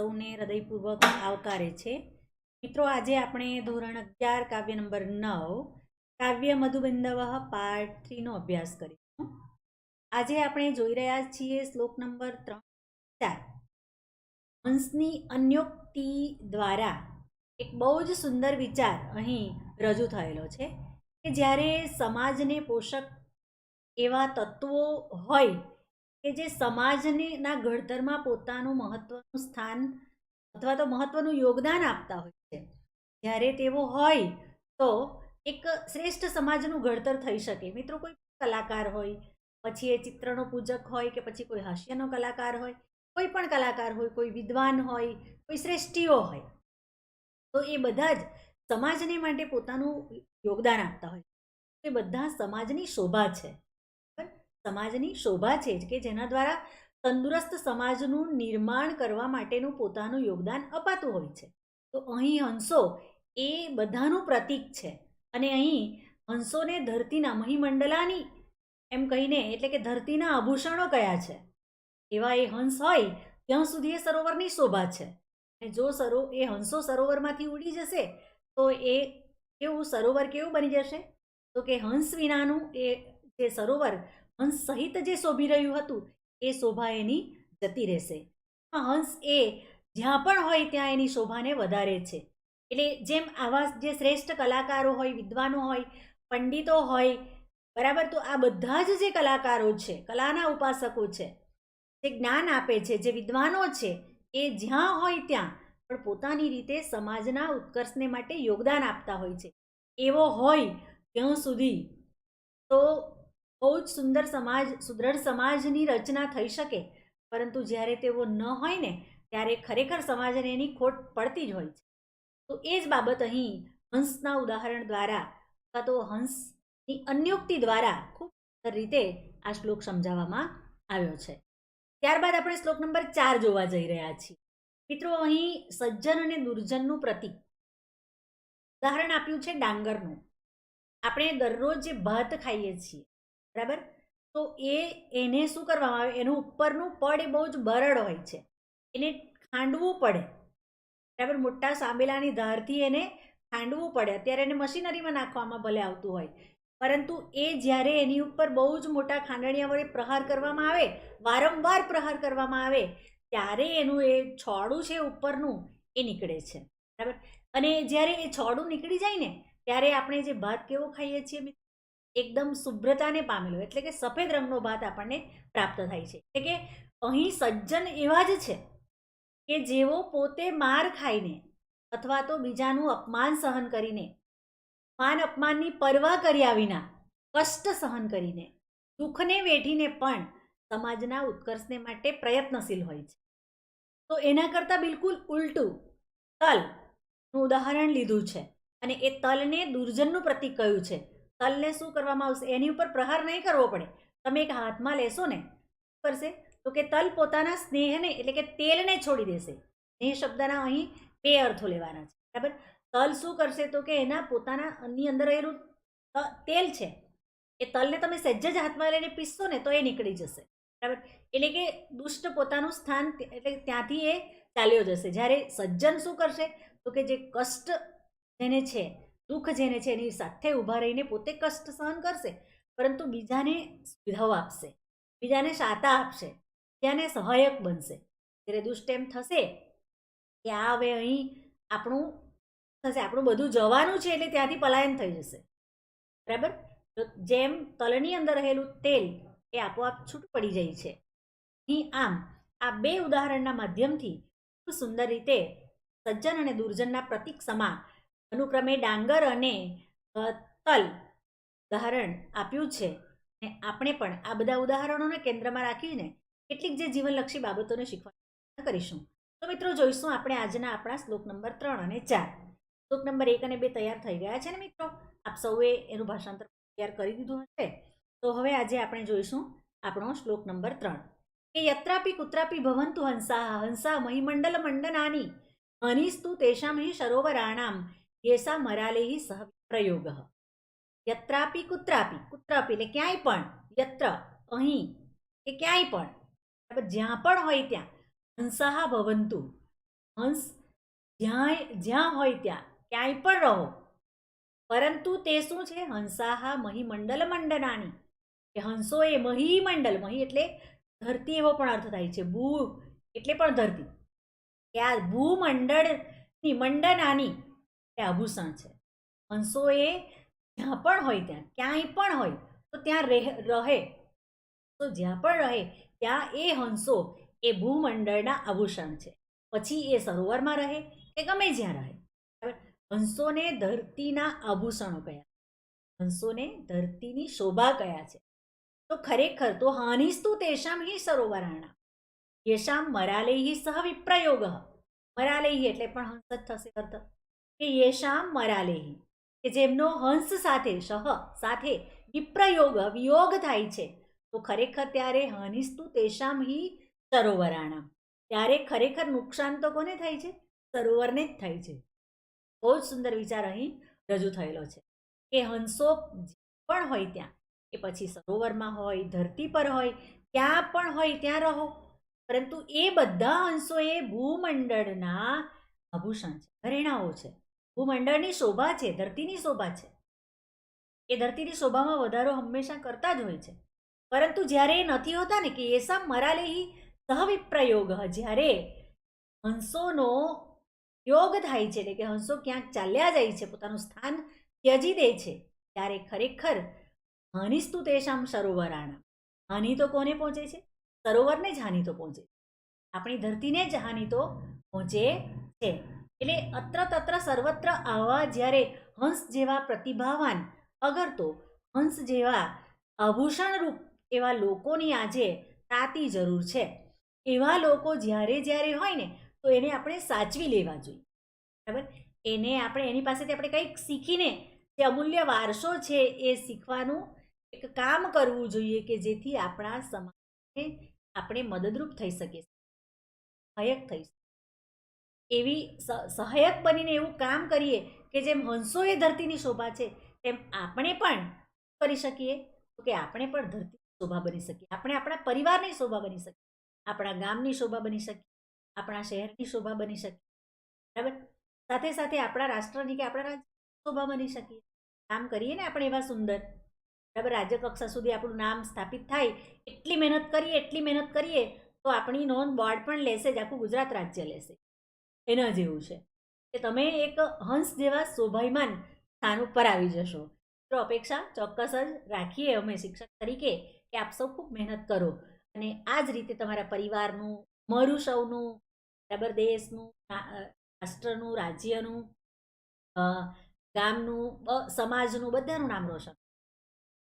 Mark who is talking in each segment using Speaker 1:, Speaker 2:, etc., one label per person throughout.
Speaker 1: સૌને હૃદયપૂર્વક આવકારે છે. મિત્રો, આજે આપણે ધોરણ અગિયાર, કાવ્ય નંબર નવ, કાવ્ય મધુબિંદવ પાર્ટ થ્રીનો અભ્યાસ કરીશું. આજે આપણે જોઈ રહ્યા છીએ શ્લોક નંબર ત્રણ, ચાર. હંસની અન્યોક્તિ દ્વારા એક બહુ જ સુંદર વિચાર અહીં રજૂ થયેલો છે કે જ્યારે સમાજને પોષક એવા તત્વો હોય કે જે સમાજને ઘડતરમાં પોતાનું મહત્વનું સ્થાન અથવા તો મહત્વનું યોગદાન આપતા હોય છે. જ્યારે તેવો હોય તો એક શ્રેષ્ઠ સમાજનું ઘડતર થઈ શકે. મિત્રો, કોઈ કલાકાર હોય, પછી એ ચિત્રનો પૂજક હોય કે પછી કોઈ હાસ્યનો કલાકાર હોય, કોઈ પણ કલાકાર હોય, કોઈ વિદ્વાન હોય, કોઈ શ્રેષ્ઠીઓ હોય, તો એ બધા જ સમાજને માટે પોતાનું યોગદાન આપતા હોય એ બધા સમાજની શોભા છે? સમાજની શોભા છે જ કે જેના દ્વારા તંદુરસ્ત સમાજનું નિર્માણ કરવા માટેનું પોતાનું યોગદાન અપાતું હોય છે. તો અહીં હંસો એ બધાનું પ્રતીક છે અને અહીં હંસોને ધરતીના મહિમંડલાની એમ કહીને એટલે કે ધરતીના આભૂષણો કયા છે. એવા એ હંસ હોય ત્યાં સુધી એ સરોવરની શોભા છે. અને જો સરો એ હંસો સરોવરમાંથી ઉડી જશે તો એ કેવું સરોવર કેવું બની જશે? તો કે હંસ વિનાનું એ જે સરોવર હંસ સહિત જે શોભી રહ્યું હતું, એ શોભા એની જતી રહેશે. હંસ એ જ્યાં પણ હોય ત્યાં એની શોભાને વધારે છે. એટલે જેમ આવા જે શ્રેષ્ઠ કલાકારો હોય, વિદ્વાનો હોય, પંડિતો હોય, બરાબર? તો આ બધા જ જે કલાકારો છે, કલાના ઉપાસકો છે, જે જ્ઞાન આપે છે, જે વિદ્વાનો છે, એ જ્યાં હોય ત્યાં પણ પોતાની રીતે સમાજના ઉત્કર્ષને માટે યોગદાન આપતા હોય છે. એવો હોય ત્યાં સુધી. તો બહુ જ સુંદર સમાજ સુદૃઢ સમાજની રચના થઈ શકે. પરંતુ જ્યારે તેઓ ન હોય ને, ત્યારે ખરેખર સમાજને એની ખોટ પડતી જ હોય છે. તો એ જ બાબત અહીં હંસના ઉદાહરણ દ્વારા અથવા તો હંસની અન્યોક્તિ દ્વારા ખૂબ રીતે આ શ્લોક સમજાવવામાં આવ્યો છે. ત્યારબાદ આપણે શ્લોક નંબર ચાર જોવા જઈ રહ્યા છીએ. મિત્રો, અહીં સજ્જન અને દુર્જનનું પ્રતીક. ઉદાહરણ આપ્યું છે ડાંગરનું. આપણે દરરોજ જે ભાત ખાઈએ છીએ બરાબર? તો એ, એને શું કરવામાં આવે? એનું ઉપરનું પડ એ બહુ જ બરડ હોય છે. એને ખાંડવું પડે. બરાબર? મોટા સાંબેલાની ધારથી એને ખાંડવું પડે. અત્યારે એને મશીનરીમાં નાખવામાં ભલે આવતું હોય. પરંતુ એ જ્યારે એની ઉપર બહુ જ મોટા ખાંડણીયા વડે પ્રહાર કરવામાં આવે, વારંવાર પ્રહાર કરવામાં આવે, ત્યારે એનું એ છોડું છે ઉપરનું, એ નીકળે છે. બરાબર? અને જ્યારે એ છોડું નીકળી જાય ને, ત્યારે આપણે જે ભાત કેવો ખાઈએ છીએ? એકદમ શુભ્રતાને પામેલો, એટલે કે સફેદ રંગનો ભાત આપણને પ્રાપ્ત થાય છે. એટલે કે અહીં સજ્જન એવા જ છે કે જેઓ પોતે માર ખાઈને અથવા તો બીજાનું અપમાન સહન કરીને, માન અપમાનની પરવા કર્યા વિના કષ્ટ સહન કરીને, દુઃખને વેઠીને પણ સમાજના ઉત્કર્ષને માટે પ્રયત્નશીલ હોય છે. તો એના કરતાં બિલકુલ ઉલટું તલનું ઉદાહરણ લીધું છે અને એ તલને દુર્જનનું પ્રતીક કહ્યું છે? તલને શું કરવામાં આવશે? એની ઉપર પ્રહાર નહીં કરવો પડે. તમે એક હાથમાં લેશો ને કરશે? તો કે તલ પોતાના સ્નેહને, એટલે કે તેલને છોડી દેશે. સ્નેહ શબ્દના અહીં બે અર્થો લેવાના છે. બરાબર? તલ શું કરશે? તો કે એના પોતાના ની અંદર ત- તેલ છે. એ તલને તમે સહેજ જ હાથમાં લઈને પીસશો ને, તો એ નીકળી જશે. બરાબર? એટલે કે દુષ્ટ પોતાનું સ્થાન એટલે ત્યાંથી એ ચાલ્યો જશે. જ્યારે સજ્જન શું કરશે? તો કે જે કષ્ટ જેને છે દુઃખ જેને છે એની સાથે ઊભા રહીને પોતે કષ્ટ સહન કરશે, પરંતુ બીજાને સુવિધાઓ આપશે, બીજાને શાતા આપશે, બીજાને સહાયક બનશે. જ્યારે દુષ્ટ એમ થશે કે આ હવે અહીં આપણું, થશે, આપણું બધું જવાનું છે એટલે ત્યાંથી પલાયન થઈ જશે. બરાબર? તો જેમ તલની અંદર રહેલું તેલ એ આપોઆપ છૂટ પડી જાય છે. અહીં આમ, આ બે ઉદાહરણના માધ્યમથી ખૂબ સુંદર રીતે સજ્જન અને દુર્જનના પ્રતીક સમા અનુક્રમે ડાંગર અને તલ ઉદાહરણ આપ્યું છે. અને આપણે પણ આ બધા ઉદાહરણોને કેન્દ્રમાં રાખીને કેટલીક જે જીવનલક્ષી બાબતોને શીખવાનો કરીશું. તો મિત્રો જોઈશું આપણે આજના આપણા શ્લોક નંબર ત્રણ અને ચાર. શ્લોક નંબર એક અને બે તૈયાર થઈ ગયા છે ને મિત્રો? આપ સૌએ એનું ભાષાંતર તૈયાર કરી દીધું હશે. તો હવે આજે આપણે જોઈશું આપણો શ્લોક નંબર ત્રણ. કે યત્રાપી કુત્રાપી ભવંતુ હંસા હંસા મહિમંડલ મંડનાની હનિસ્તુ તેષામ હિ સરોવરાણામ યેસા મરાલેહી સહ પ્રયોગ યત્રાપી કુત્રાપી કુત્રાપી એટલે ક્યાંય પણ, યત્ર, અહીં, કે ક્યાંય પણ જ્યાં પણ હોય ત્યાં, હંસાહા ભવંતુ, હંસ જ્યાં જ્યાં હોય ત્યાં, ક્યાંય પણ રહો. પરંતુ તે શું છે? હંસાહા મહીમંડલ મંડનાની. કે હંસો એ મહીમંડલ, મહી એટલે ધરતી એવો પણ અર્થ થાય છે. ભૂ એટલે પણ ધરતી. કે આ ભૂમંડળની મંડનાની એ આભૂષણ છે. હંસો એ જ્યાં પણ હોય ત્યાં, ક્યાંય પણ હોય, તો ત્યાં રહે તો જ્યાં પણ રહે, ત્યાં એ હંસો એ ભૂમંડળના આભૂષણ છે. પછી એ સરોવરમાં રહે કે ગમે જ્યાં રહે. હંસોને ધરતીના આભૂષણો કયા? હંસોને ધરતીની શોભા કયા છે? તો ખરેખર તો હાનિસ્તુ તેષામ હિ સરોવરાણા. યેશામ મરાલેહી સહ વિપ્રયોગ. મરાલેહી એટલે પણ હંસ જ થશે અર્થ. કે યેશામ મરાલેહી, કે જેમનો હંસ સાથે સહ સાથે વિપ્રયોગ, વિયોગ થાય છે, તો ખરેખર ત્યારે હનિસ્તુ તેષામ હિ સરોવરાણા. ત્યારે ખરેખર નુકસાન તો કોને થાય છે? સરોવરને જ થાય છે. બહુ જ સુંદર વિચાર અહીં રજૂ થયેલો છે. કે હંસો પણ હોય ત્યાં એ પછી સરોવરમાં હોય, ધરતી પર હોય ક્યાં પણ હોય, ત્યાં રહો. પરંતુ એ બધા હંસો એ ભૂમંડળના આભૂષણ છે, ઘરેણાઓ છે. ભૂમંડળની શોભા છે, ધરતીની શોભા છે. એ ધરતીની શોભામાં વધારો હંમેશા કરતા જ હોય છે. પરંતુ જ્યારે એ નથી હોતા ને કે એસા મરાલેહી સહવિપ્રયોગ, જ્યારે હંસોનો યોગ થાય છે એટલે કે હંસો ક્યાંક ચાલ્યા જાય છે, પોતાનું સ્થાન ત્યજી દે છે, ત્યારે ખરેખર હાનિસ્તુ તેશામ સરોવરાણા. હાનિ તો કોને પહોંચે છે? સરોવરને જ હાનિ તો પહોંચે આપણી ધરતીને જ હાનિ તો પહોંચે છે. એટલે અત્ર તત્ર સર્વત્ર આવા જ્યારે હંસ જેવા પ્રતિભાવાન અગર તો હંસ જેવા આભૂષણરૂપ એવા લોકોની આજે તાતી જરૂર છે. એવા લોકો જ્યારે જ્યારે હોય ને, તો એને આપણે સાચવી લેવા જોઈએ. બરાબર? એને આપણે, એની પાસેથી આપણે કંઈક શીખીને જે અમૂલ્ય વારસો છે એ શીખવાનું એક કામ કરવું જોઈએ કે જેથી આપણા સમાજને આપણે મદદરૂપ થઈ શકીએ. સહાયક થઈ શકીએ. એવી સહાયક બનીને એવું કામ કરીએ કે જેમ હંસો એ ધરતીની શોભા છે, તેમ આપણે પણ કરી શકીએ. તો કે આપણે પણ ધરતીની શોભા બની શકીએ. આપણે આપણા પરિવારની શોભા બની શકીએ. આપણા ગામની શોભા બની શકીએ. આપણા શહેરની શોભા બની શકીએ. બરાબર? સાથે સાથે આપણા રાષ્ટ્રની કે આપણા રાજ્યની શોભા બની શકીએ. કામ કરીએ ને આપણે એવા સુંદર. બરાબર? રાજ્ય કક્ષા સુધી આપણું નામ સ્થાપિત થાય, એટલી મહેનત કરીએ, એટલી મહેનત કરીએ, તો આપણી નોંધ બોર્ડ પણ લેશે જ, આખું ગુજરાત રાજ્ય લેશે. એના જેવું છે. કે તમે એક હંસ જેવા શોભાયમાન સ્થાન ઉપર આવી જશો. તો અપેક્ષા ચોક્કસ જ રાખીએ અમે શિક્ષક તરીકે કે આપ સૌ ખૂબ મહેનત કરો અને આ જ રીતે તમારા પરિવારનું મારું સૌનું બરાબર દેશનું રાષ્ટ્રનું, રાજ્યનું ગામનું સમાજનું બધાનું નામ રોશન.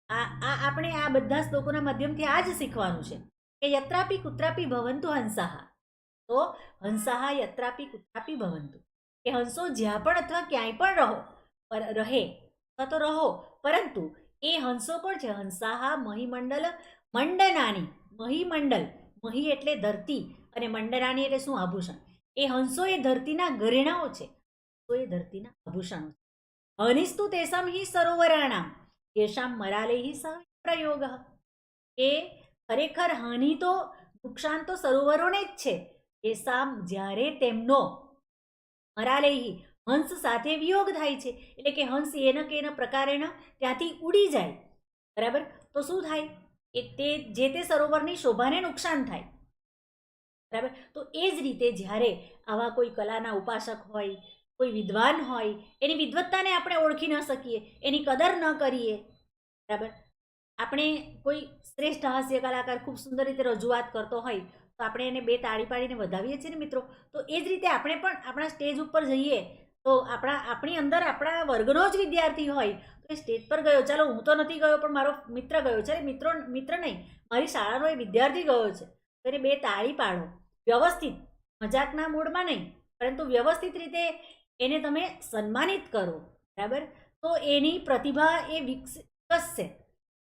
Speaker 1: આ આ આપણે આ બધા શ્લોકોના માધ્યમથી આ જ શીખવાનું છે. કે યત્રાપી કુત્રાપી ભવંતુ હંસાહા. તો હંસાહા યત્રાપી કુત્રાપી ભવંતુ. કે હંસો જ્યાં પણ અથવા ક્યાંય પણ રહો, પર રહે, અથવા તો રહો, પરંતુ એ હંસો પણ છે? હંસાહા મહીમંડલ મંડનાની, મહીમંડલ, મહી એટલે ધરતી અને મંડનાની એટલે શું? આભૂષણ. એ હંસો એ ધરતીના ઘરેણાઓ છે. તો એ ધરતીના આભૂષણો છે. હનિસ્તુ તેસામ હિ સરોવરાણામ યેશામ મરાલે હિ પ્રયોગ. એ ખરેખર હાનિ તો નુકસાન તો સરોવરોને જ છે. યેસામ જ્યારે તેમનો હરાલેહી હંસ સાથે વિયોગ થાય છે, એટલે કે હંસ એન કે એના પ્રકારેણ ત્યાંથી ઉડી જાય. બરાબર? તો શું થાય? એ તે, જે તે સરોવરની શોભાને નુકસાન થાય. બરાબર? તો એ જ રીતે જ્યારે આવા કોઈ કલાના ઉપાસક હોય, કોઈ વિદ્વાન હોય, એની વિદવત્તાને આપણે ઓળખી ન શકીએ, એની કદર ન કરીએ. બરાબર? આપણે કોઈ શ્રેષ્ઠ હાસ્ય કલાકાર ખૂબ સુંદર રીતે રજૂઆત કરતો હોય તો આપણે એને બે તાળી પાડીને વધાવીએ છીએ ને મિત્રો, તો એ જ રીતે આપણે પણ આપણા સ્ટેજ ઉપર જઈએ, તો આપણા, આપણી અંદર આપણા વર્ગનો જ વિદ્યાર્થી હોય, તો એ સ્ટેજ પર ગયો. ચાલો, હું તો નથી ગયો, પણ મારો મિત્ર ગયો છે. મિત્રો, મિત્ર નહીં, મારી શાળાનો એ વિદ્યાર્થી ગયો છે. તો એને બે તાળી પાડો. વ્યવસ્થિત. મજાકના મૂડમાં નહીં, પરંતુ વ્યવસ્થિત રીતે એને તમે સન્માનિત કરો. બરાબર? તો એની પ્રતિભા એ વિકસશે.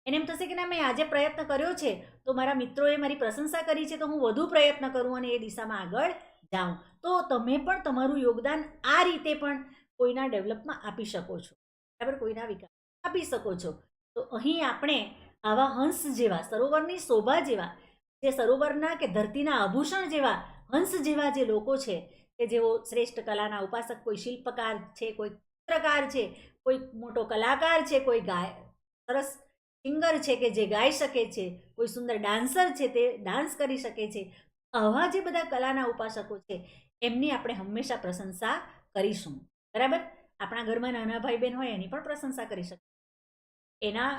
Speaker 1: એને એમ થશે કે ના, મેં આજે પ્રયત્ન કર્યો છે, તો મારા મિત્રોએ મારી પ્રશંસા કરી છે, તો હું વધુ પ્રયત્ન કરું અને એ દિશામાં આગળ જાઉં. તો તમે પણ તમારું યોગદાન આ રીતે પણ કોઈના ડેવલપમાં આપી શકો છો. બરાબર? કોઈના વિકાસ આપી શકો છો. તો અહીં આપણે આવા હંસ જેવા, સરોવરની શોભા જેવા, જે સરોવરના કે ધરતીના આભૂષણ જેવા હંસ જેવા જે લોકો છે, કે જેઓ શ્રેષ્ઠ કલાના ઉપાસક, કોઈ શિલ્પકાર છે, કોઈ ચિત્રકાર છે, કોઈ મોટો કલાકાર છે, કોઈ ગાય, સરસ સિંગર છે કે જે ગાઈ શકે છે, કોઈ સુંદર ડાન્સર છે તે ડાન્સ કરી શકે છે, આવા જે બધા કલાના ઉપાસકો છે, એમની આપણે હંમેશા પ્રશંસા કરીશું. બરાબર? આપણા ઘરમાં નાના ભાઈ બહેન હોય એની પણ પ્રશંસા કરી શકીએ એના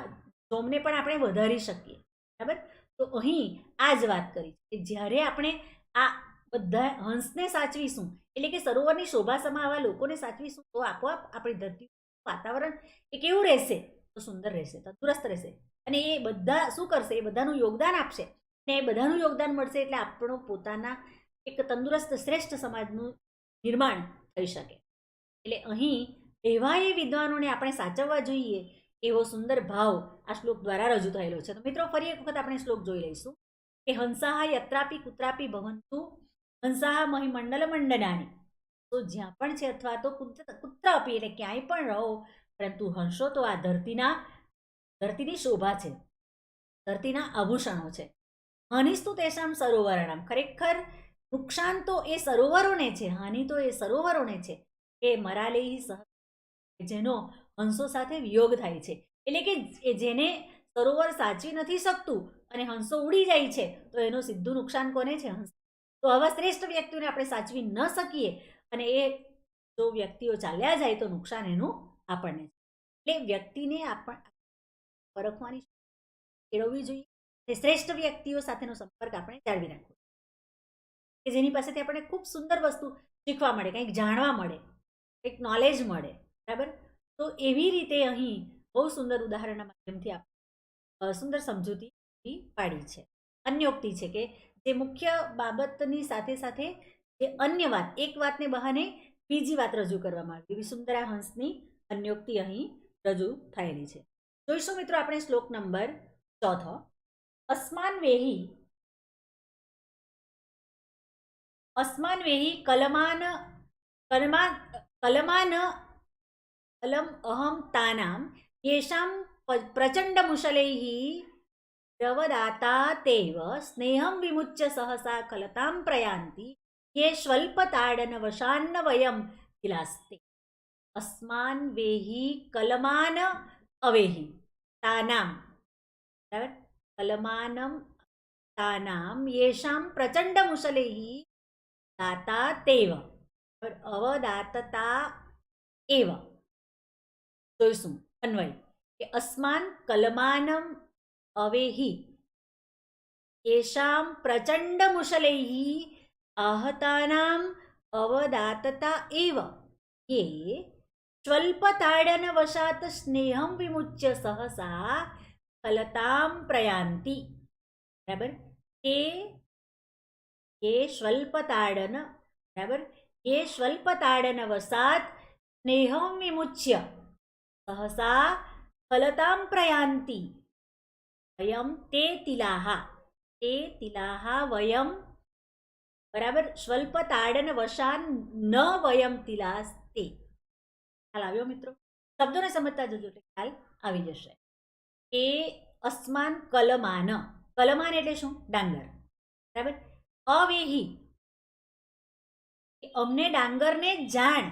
Speaker 1: જોમને પણ આપણે વધારી શકીએ. બરાબર? તો અહીં આ જ વાત કરી કે જ્યારે આપણે આ બધા હંસને સાચવીશું, એટલે કે સરોવરની શોભા સમાવા લોકોને સાચવીશું, તો આપોઆપ આપણી ધરતી વાતાવરણ એ કેવું રહેશે? તો સુંદર રહેશે, તંદુરસ્ત રહેશે. અને એ બધા શું કરશે? એ બધાનું યોગદાન આપશે. ને એ બધાનું યોગદાન મળશે એટલે આપણો પોતાના એક તંદુરસ્ત, શ્રેષ્ઠ સમાજનું નિર્માણ થઈ શકે. એટલે અહીં એવા એ વિદ્વાનોને આપણે સાચવવા જોઈએ, એવો સુંદર ભાવ આ શ્લોક દ્વારા રજૂ થયેલો છે. તો મિત્રો, ફરી એક વખત આપણે શ્લોક જોઈ લઈશું. કે હંસાહ યત્રાપી કુત્રાપી ભવંતુ, હંસાહ મહી મંડલ મંડનાની. તો જ્યાં પણ છે અથવા તો કુત્ર આપી એટલે ક્યાંય પણ રહો પરંતુ હંસો તો આ ધરતીના, ધરતીની શોભા છે, ધરતીના આભૂષણો છે. હાનિસ્તુ તેષામ સરોવરણમ ખરેખર નુકસાન તો એ સરોવરોને છે, હાનિ તો એ સરોવરોને છે. એ મરાલેહી સહ, જેનો હંસો સાથે વિયોગ થાય છે. એટલે કે એ જેને સરોવર સાચવી નથી શકતું અને હંસો ઉડી જાય છે, તો એનું સીધું નુકસાન કોને છે? હંસ. તો આવા શ્રેષ્ઠ વ્યક્તિઓને આપણે સાચવી ન શકીએ અને એ જો વ્યક્તિઓ ચાલ્યા જાય તો નુકસાન એનું આપણને. એટલે વ્યક્તિને આપણ, પરખવાની કેળવવી જોઈએ. અને શ્રેષ્ઠ વ્યક્તિઓ સાથેનો સંપર્ક આપણે જાળવી રાખવો કે જેની પાસેથી આપણને ખૂબ સુંદર વસ્તુ શીખવા મળે, કંઈક જાણવા મળે, કંઈક નોલેજ મળે, બરાબર? તો એવી રીતે અહીં બહુ સુંદર ઉદાહરણના માધ્યમથી આપણે સુંદર સમજૂતી પાડી છે. અન્યોક્તિ છે કે જે મુખ્ય બાબતની સાથે સાથે જે અન્ય વાત, એક વાતને બહાને બીજી વાત રજૂ કરવામાં આવી. એવી સુંદરા હંસની અન્યોક્તિ અહીં રજૂ થયેલી છે. જોઈશું મિત્રો, આપણે શ્લોક નંબર ચોથો. અસ્માન વેહી. અસ્માન વેહી કલમાન કલમાન કલમાન, કલમ અહમ તાનામ યેષામ પ્રચંડમુશલૈः પ્રવદાતા તેવ, સ્નેહમ વિમુચ્ય સહસા કલતામ પ્રયાન્તિ યે સ્વલ્પતાડન વશાન્ન વયમ કિલાસ્તે અસ્માન વેહી કલમાન અવેહી તાનામ બરાબર કલમાનમ તાનામ યેશામ પ્રચંડ મુસલેહી દાતા તેવ અવદાતતા એવ જોઈશું અન્વય કે અસ્માન કલમાનમ અવેહી યેશામ પ્રચંડ મુસલેહી આહતાનામ અવદાતતા એવ એ સ્વલ્પતાડનવશાત સ્નેહમ વિમુચ્ય સહસા ફલતામ પ્રયાંતિ બરાબર તે એ સ્વલ્પતાડન બરાબર એ સ્વલ્પતાડનવશાત સ્નેહમ વિમુચ્ય સહસા ફલતામ પ્રયાંતિ વયમ તે તિલાહા તે તિલાહા વયમ બરાબર સ્વલ્પતાડન વશાન ન વયમ તિલાસ્તે ખ્યાલ આવ્યો મિત્રો? શબ્દોને સમજતા જજો એટલે ખ્યાલ આવી જશે. એ અસ્માન કલમાન. કલમાન એટલે શું? ડાંગર. બરાબર? અવેહી. અમને ડાંગરને જાણ.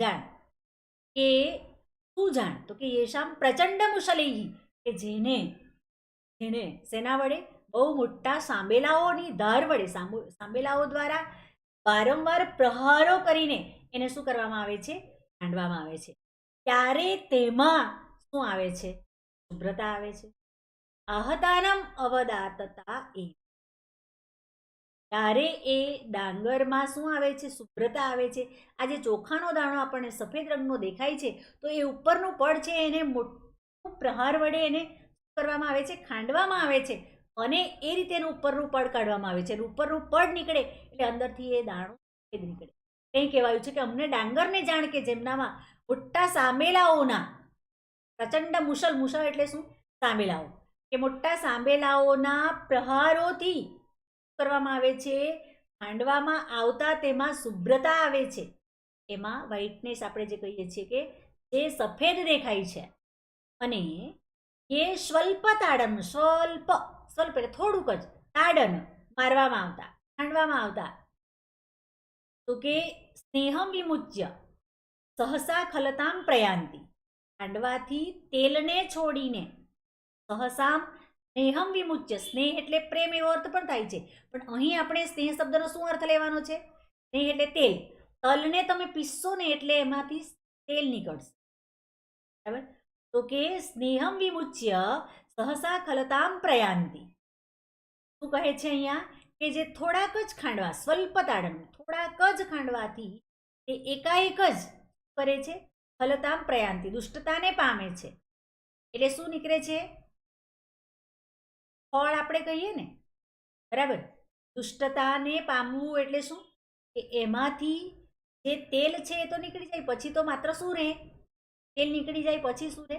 Speaker 1: જાણ. કે શું જાણ? તો કે યેશામ પ્રચંડ મુશલેહી. કે જેને જેને સેના વડે બહુ મોટા સાંબેલાઓની ધાર વડે, સાંબો- સાંબેલાઓ દ્વારા વારંવાર પ્રહારો કરીને એને શું કરવામાં આવે છે? હાંડવામાં આવે છે. ત્યારે તેમાં શું આવે છે? શુભ્રતા આવે છે. આહતાનમ અવદાતતા એ. ત્યારે એ ડાંગરમાં શું આવે છે? શુભ્રતા આવે છે. આ જે ચોખાનો દાણો આપણને સફેદ રંગનો દેખાય છે, તો એ ઉપરનું પડ છે એને મોટું પ્રહાર વડે એને કરવામાં આવે છે? ખાંડવામાં આવે છે. અને એ રીતે એનું ઉપરનું પડ કાઢવામાં આવે છે. ઉપરનું પડ નીકળે એટલે અંદરથી એ દાણો નીકળે. કંઈ કહેવાયું છે કે અમને ડાંગરને જાણ કે જેમનામાં મોટા સાંબેલાઓના પ્રચંડ મુશલ મુશલ એટલે શું? સાંબેલાઓ કે મોટા સાંબેલાઓના પ્રહારોથી કરવામાં આવે છે, ખાંડવામાં આવતા તેમાં શુભ્રતા આવે છે. એમાં વ્હાઇટનેસ આપણે જે કહીએ છીએ કે જે સફેદ દેખાય છે. અને એ સ્વલ્પ તાડન, સ્વલ્પ સ્વલ્પ એટલે થોડુંક જ તાડન મારવામાં આવતા, ખાંડવામાં આવતા. તો કે સ્નેહમ વિમુચ્ય સહસા ખલતામ પ્રયાંતિ ખાંડવાથી તેલને છોડીને. સહસામ સ્નેહમ વિમુચ્ય સ્નેહ એટલે પ્રેમ એવો અર્થ પણ થાય છે. પણ અહીં આપણે સ્નેહ શબ્દનો શું અર્થ લેવાનો છે? સ્નેહ એટલે તેલ. તલને તમે પીસશો ને એટલે એમાંથી તેલ નીકળશે. બરાબર? તો કે સ્નેહમ વિમુચ્ય સહસા ખલતામ પ્રયાંતિ. શું કહે છે અહીંયા? કે જે થોડાક જ ખાંડવા, સ્વલ્પ તાડન, થોડાક જ ખાંડવાથી તે એકાએક જ કરે છે, ફલતામ પ્રયાંતિ, દુષ્ટતાને પામે છે. એટલે શું નીકળે છે? ફળ આપણે કહીએ ને, બરાબર? દુષ્ટતાને પામવું એટલે શું? કે એમાંથી જે તેલ છે એ તો નીકળી જાય, પછી તો માત્ર શું રહે? તેલ નીકળી જાય, પછી શું રહે?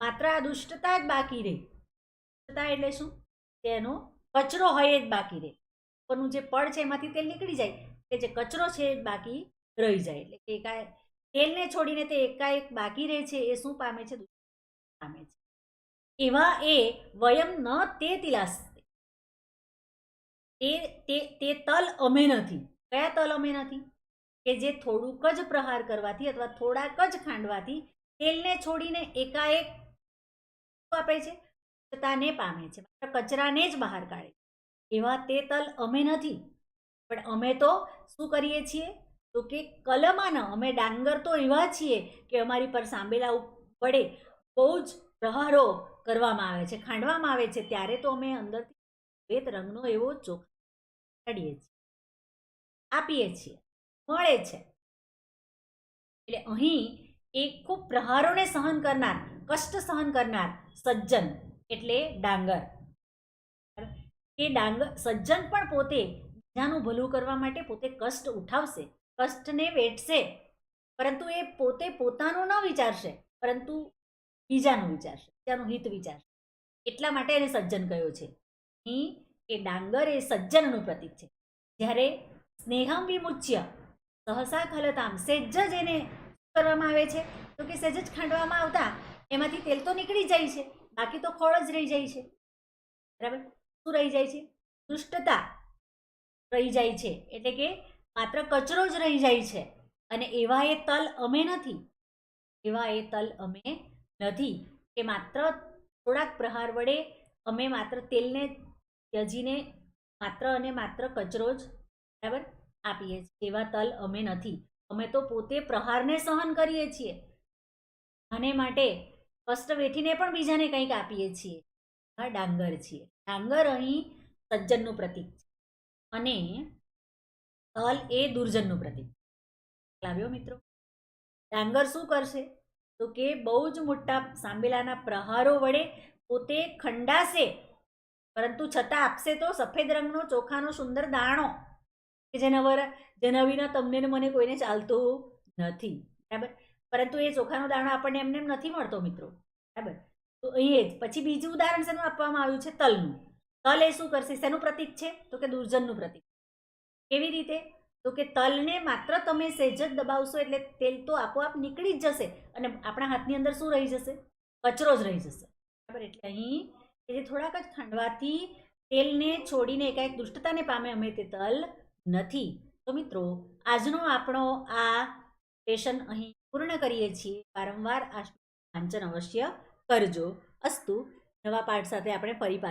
Speaker 1: માત્ર આ દુષ્ટતા જ બાકી રહે. દુષ્ટતા એટલે શું? તેનો કચરો હોય જ બાકી રહે. ઉપરનું જે પડ છે એમાંથી તેલ નીકળી જાય, કે જે કચરો છે એ બાકી રહી જાય. એટલે કે એકા તેલને છોડીને તે એકાએક બાકી રહે છે, એ શું પામે છે? પામે છે. એવા એ વયમ ન તે તિલાસ તે તે તલ અમે નથી. કયા તલ અમે નથી? કે જે થોડુંક જ પ્રહાર કરવાથી અથવા થોડાક જ ખાંડવાથી તેલને છોડીને એકાએક આપે છે? સ્વચ્છતાને પામે છે. કચરાને જ બહાર કાઢે. એવા તે તલ અમે નથી. પણ અમે તો શું કરીએ છીએ? તો કે કલમાન, અમે ડાંગર તો એવા છીએ કે અમારી પર સાંભેલા પડે, બહુ જ પ્રહારો કરવામાં આવે છે, ખાંડવામાં આવે છે, ત્યારે તો અમે અંદરથી શ્વેત રંગનો એવો ચોખ્ખો કાઢીએ છીએ. આપીએ છીએ, મળે છે. એટલે અહીં એક ખૂબ પ્રહારોને સહન કરનાર, કષ્ટ સહન કરનાર સજ્જન એટલે ડાંગર. એ ડાંગર, સજ્જન પણ પોતે બીજાનું ભલું કરવા માટે પોતે કષ્ટ ઉઠાવશે. કષ્ટને વેઠશે. પરંતુ એ પોતે પોતાનું ન વિચારશે, પરંતુ બીજાનું વિચારશે, બીજાનું હિત વિચારશે. એટલા માટે એને સજ્જન કહ્યો છે. અહીં એ ડાંગર એ સજ્જનનું પ્રતીક છે. જ્યારે સ્નેહમ વિમુચ્ય સહસા ખલતામ સેજ જ એને કરવામાં આવે છે, તો કે સેજ જ ખાંડવામાં આવતા, એમાંથી તેલ તો નીકળી જાય છે, બાકી તો ખોળ જ રહી જાય છે. બરાબર? શું રહી જાય છે? દુષ્ટતા રહી જાય છે. એટલે કે માત્ર કચરો જ રહી જાય છે. અને એવા એ તલ અમે નથી. એવા એ તલ અમે નથી કે માત્ર થોડાક પ્રહાર વડે અમે માત્ર તેલને ત્યજીને માત્ર અને માત્ર કચરો જ બરાબર આપીએ છીએ. એવા તલ અમે નથી. અમે તો પોતે પ્રહારને સહન કરીએ છીએ. અને માટે કષ્ટ વેઠીને પણ બીજાને કંઈક આપીએ છીએ. આ ડાંગર છીએ. ડાંગર અહીં સજ્જનનું પ્રતીક છે. અને તલ એ દુર્જનનું પ્રતીક. લાવ્યો મિત્રો? ડાંગર શું કરશે? તો કે બહુ જ મોટા સાંબેલાના પ્રહારો વડે પોતે ખંડાશે, પરંતુ છતાં આપશે તો સફેદ રંગનો, ચોખાનો, સુંદર દાણો, કે જેના વર, જેના વિના તમને ને મને કોઈને ચાલતું નથી. બરાબર? પરંતુ એ ચોખાનો દાણો આપણને એમને એમ નથી મળતો, મિત્રો. બરાબર? તો અહીં જ. પછી બીજું ઉદાહરણ શેનું આપવામાં આવ્યું છે? તલનું. તલ એ શું કરશે? શેનું પ્રતીક છે? તો કે દુર્જનનું પ્રતીક. કેવી રીતે? તો કે તલને માત્ર તમે સહેજ જ દબાવશો એટલે તેલ તો આપોઆપ નીકળી જ જશે અને આપણા હાથની અંદર શું રહી જશે? કચરો જ રહી જશે. બરાબર, એટલે અહીં એ જે થોડાક જ ખાંડવાથી તેલને છોડીને એકાએક દુષ્ટતાને પામે અમે તે તલ નથી. તો મિત્રો, આજનો આપણો આ સેશન અહીં પૂર્ણ કરીએ છીએ. વારંવાર આ વાંચન અવશ્ય કરજો. અસ્તુ, નવા પાઠ સાથે આપણે ફરી